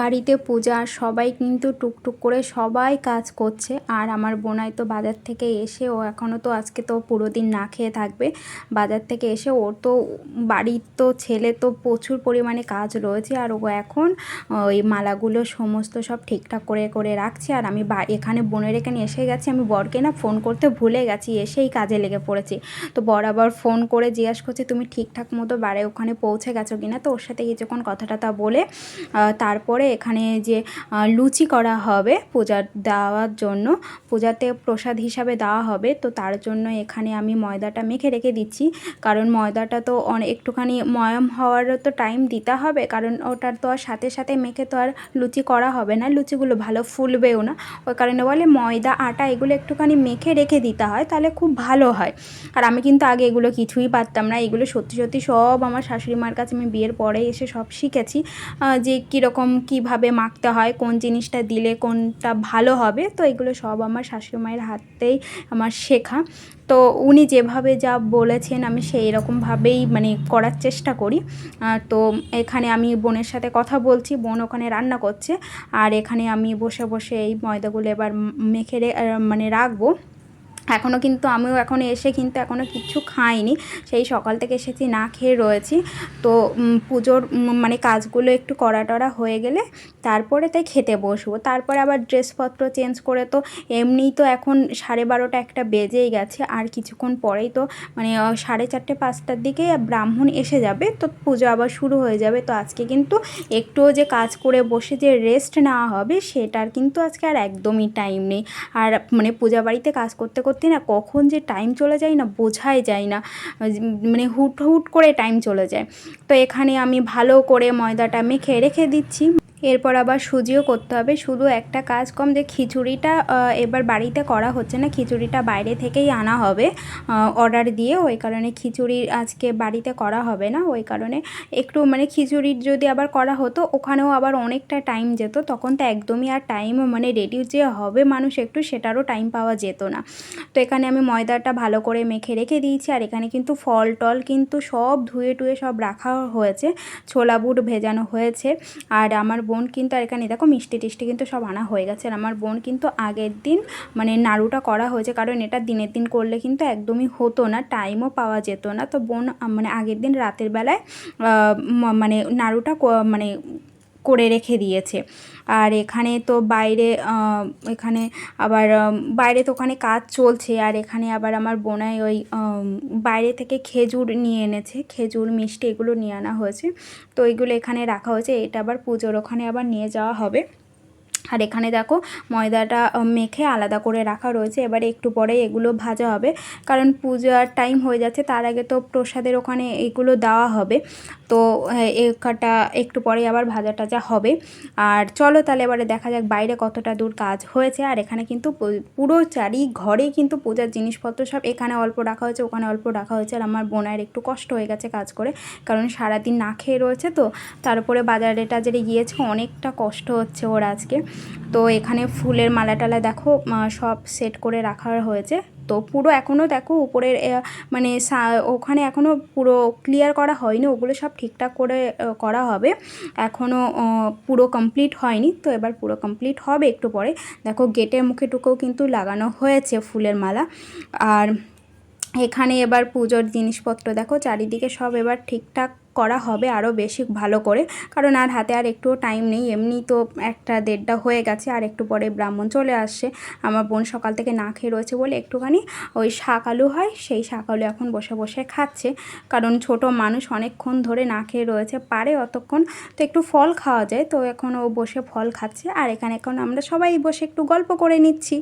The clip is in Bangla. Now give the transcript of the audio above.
বাড়িতে পূজা সবাই কিন্তু টুকটুক করে সবাই কাজ করছে। আর আমার বোনাই তো বাজার থেকে এসে ও এখনও তো আজকে তো পুরো দিন না খেয়ে থাকবে। বাজার থেকে এসে ওর তো বাড়ির তো ছেলে তো প্রচুর পরিমাণে কাজ রয়েছে। আর ও এখন ওই মালাগুলো সমস্ত সব ঠিকঠাক করে করে রাখছে। আর আমি এখানে বোনের এখানে এসে গেছি। আমি বরকে না ফোন করতে ভুলে গেছি। এসেই কাজে লেগে পড়েছি। তো বর আবার ফোন করে জিজ্ঞাস করছে তুমি ঠিকঠাক মতো বাড়ি ওখানে পৌঁছে গেছো কিনা? তো ওর সাথে কিছুক্ষণ কথাটা তা বলে আহ, তারপরে এখানে যে লুচি করা হবে পূজার দেওয়ার জন্য, পূজাতে প্রসাদ হিসাবে দেওয়া হবে, তো তার জন্য এখানে আমি ময়দাটা মেখে রেখে দিচ্ছি। কারণ ময়দাটা তো অনেক একটুখানি ময়াম হওয়ারও তো টাইম দিতে হবে, কারণ ওটার তো আর সাথে সাথে মেখে তো আর লুচি করা হবে না, লুচিগুলো ভালো ফুলবেও না। ওই কারণে বলে ময়দা, আটা এগুলো একটুখানি মেখে রেখে দিতে হয়, তাহলে খুব ভালো হয়। আর আমি কিন্তু আগে এগুলো কিছুই পারতাম না, এগুলো সত্যি সত্যি সব আমার শাশুড়ি মার কাছে আমি বিয়ের পরে এসে সব শিখেছি যে কীরকম কীভাবে মাখতে হয়, কোন জিনিসটা দিলে কোনটা ভালো হবে, তো এগুলো সব আমার শাশুড়ি মায়ের হাতেই আমার শেখা। তো উনি যেভাবে যা বলেছেন আমি সেই রকমভাবেই মানে করার চেষ্টা করি। তো এখানে আমি বোনের সাথে কথা বলছি, বোন ওখানে রান্না করছে, আর এখানে আমি বসে বসে এই ময়দাগুলো এবার মেখে মানে রাখব। এখনও কিন্তু আমিও এখন এসে কিন্তু এখনও কিচ্ছু খাইনি। সেই সকাল থেকে এসেছি, না খেয়ে রয়েছি। তো পুজোর মানে কাজগুলো একটু করা টরা হয়ে গেলে তারপরে তাই খেতে বসবো। তারপরে আবার ড্রেসপত্র চেঞ্জ করে তো এমনিই তো এখন সাড়ে বারোটা একটা বেজেই গেছে। আর কিছুক্ষণ পরেই তো মানে সাড়ে চারটে পাঁচটার দিকে ব্রাহ্মণ এসে যাবে। তো পুজো আবার শুরু হয়ে যাবে। তো আজকে কিন্তু একটুও যে কাজ করে বসে যে রেস্ট নেওয়া হবে, সেটার কিন্তু আজকে আর একদমই টাইম নেই। আর মানে পূজা বাড়িতে কাজ করতে করতে না কখন যে টাইম চলে যায় না বোঝাই যায় না মানে হুট হুট করে টাইম চলে যায়। তো এখানে আমি ভালো করে ময়দাটা মেখে রেখে দিচ্ছি। এরপর আবার সুজিও করতে হবে। শুধু একটা কাজ কম যে খিচুড়িটা এবার বাড়িতে করা হচ্ছে না। খিচুড়িটা বাইরে থেকেই আনা হবে অর্ডার দিয়ে। ওই কারণে খিচুড়ি আজকে বাড়িতে করা হবে না। ওই কারণে একটু মানে খিচুড়ির যদি আবার করা হতো, ওখানেও আবার অনেকটা টাইম যেত। তখন তো একদমই আর টাইম মানে রেডি যে হবে মানুষ একটু, সেটারও টাইম পাওয়া যেত না। তো এখানে আমি ময়দাটা ভালো করে মেখে রেখে দিয়েছি। আর এখানে কিন্তু ফল টল কিন্তু সব ধুয়ে টুয়ে সব রাখা হয়েছে। ছোলা বুট ভেজানো হয়েছে। আর আমার বোন কিন্তু, আর এখানে দেখো মিষ্টি টিষ্টি কিন্তু সব আনা হয়ে গেছে। আর আমার বোন কিন্তু আগের দিন মানে নাড়ুটা করা হয়েছে, কারণ এটা দিনের দিন করলে কিন্তু একদমই হতো না টাইমও পাওয়া যেত না। তো বোন মানে আগের দিন রাতের বেলায় মানে নাড়ুটা মানে করে রেখে দিয়েছে। আর এখানে তো বাইরে এখানে আবার বাইরে তো ওখানে কাজ চলছে। আর এখানে আবার আমার বোনাই ওই বাইরে থেকে খেজুর নিয়ে এনেছে। খেজুর, মিষ্টি এগুলো নিয়ে আনা হয়েছে। তো এগুলো এখানে রাখা হয়েছে। এটা আবার পুজোর ওখানে আবার নিয়ে যাওয়া হবে। আর এখানে দেখো ময়দাটা মেখে আলাদা করে রাখা রয়েছে। এবারে একটু পরে এগুলো ভাজা হবে। কারণ পূজার টাইম হয়ে যাচ্ছে তার আগে তো প্রসাদের ওখানে এগুলো দেওয়া হবে। তো হ্যাঁ, একাটা একটু পরে আবার ভাজা টাজা হবে। আর চলো তাহলে এবারে দেখা যাক বাইরে কতটা দূর কাজ হয়েছে। আর এখানে কিন্তু পুরো চারি ঘরেই কিন্তু পূজার জিনিসপত্র সব এখানে অল্প রাখা হয়েছে ওখানে অল্প রাখা হয়েছে। আর আমার বোনের একটু কষ্ট হয়ে গেছে কাজ করে কারণ সারাদিন না খেয়ে রয়েছে তো। তারপরে বাজারে টাজারে গিয়েছে অনেকটা কষ্ট হচ্ছে ওর আজকে। তো এখানে ফুলের মালা টালা দেখো সব সেট করে রাখা হয়েছে। তো পুরো এখনও দেখো উপরের মানে ওখানে এখনও পুরো ক্লিয়ার করা হয়নি, ওগুলো সব ঠিকঠাক করে করা হবে। এখনও পুরো কমপ্লিট হয়নি, তো এবার পুরো কমপ্লিট হবে একটু পরে। দেখো গেটের মুখে টুকেও কিন্তু লাগানো হয়েছে ফুলের মালা। আর এখানে এবার পুজোর জিনিসপত্র দেখো, চারিদিকে সব এবার ঠিকঠাক করা হবে আরও বেশি ভালো করে। কারণ আর হাতে আর একটুও টাইম নেই। এমনি তো একটা দেড়টা হয়ে গেছে আর একটু পরে ব্রাহ্মণ চলে আসছে। আমার বোন সকাল থেকে না খেয়ে রয়েছে বলে একটুখানি ওই শাক আলু হয়, সেই শাক আলু এখন বসে বসে খাচ্ছে। কারণ ছোট মানুষ অনেকক্ষণ ধরে না খেয়ে রয়েছে, পারে অতক্ষণ। তো একটু ফল খাওয়া যায়। তো এখন ও বসে ফল খাচ্ছে। আর এখানে এখন আমরা সবাই বসে একটু গল্প করে নিচ্ছি।